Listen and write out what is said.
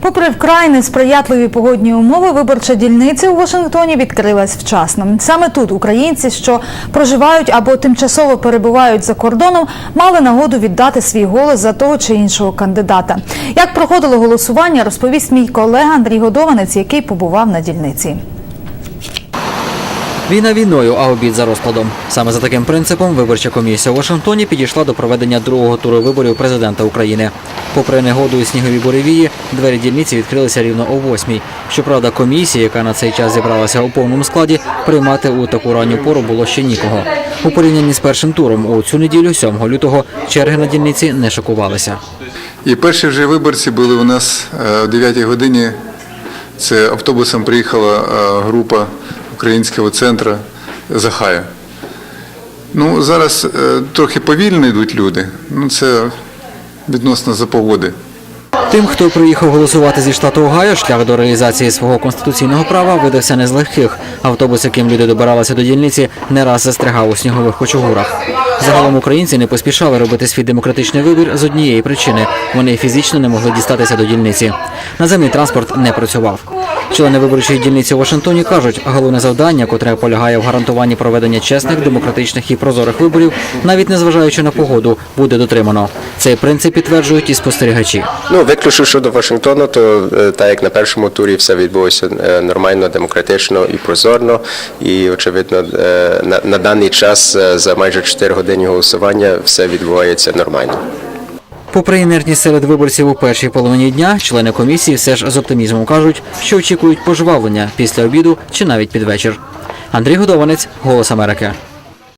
Попри вкрай несприятливі погодні умови, виборча дільниця у Вашингтоні відкрилась вчасно. Саме тут українці, що проживають або тимчасово перебувають за кордоном, мали нагоду віддати свій голос за того чи іншого кандидата. Як проходило голосування, розповість мій колега Андрій Годованець, який побував на дільниці. Війна війною, а обід за розкладом. Саме за таким принципом виборча комісія у Вашингтоні підійшла до проведення другого туру виборів президента України. Попри негоду і снігові буревії, двері дільниці відкрилися рівно о восьмій. Щоправда, комісія, яка на цей час зібралася у повному складі, приймати у таку ранню пору було ще нікого. У порівнянні з першим туром у цю неділю, 7 лютого, черги на дільниці не шокувалися. І перші вже виборці були у нас е, о 9 годині. Це автобусом приїхала е, група українського центру Захая. Ну, зараз е, трохи повільно йдуть люди. Ну, це відносно за погоди. Тим, хто приїхав голосувати зі штату Огайо, шлях до реалізації свого конституційного права видався не з легких. Автобус, яким люди добиралися до дільниці, не раз застрягав у снігових кочугурах. Загалом українці не поспішали робити свій демократичний вибір з однієї причини: вони фізично не могли дістатися до дільниці. Наземний транспорт не працював. Члени виборчої дільниці у Вашингтоні кажуть, головне завдання, котре полягає в гарантуванні проведення чесних, демократичних і прозорих виборів, навіть незважаючи на погоду, буде дотримано. Цей принцип підтверджують і спостерігачі. Ну, виключно щодо Вашингтону, то е, так як на першому турі все відбулося е, нормально, демократично і прозорно. І очевидно, е, на, на даний час за майже 4 години голосування все відбувається нормально. Попри інертність серед виборців у першій половині дня, члени комісії все ж з оптимізмом кажуть, що очікують пожвавлення після обіду чи навіть під вечір. Андрій Годованець, Голос Америки.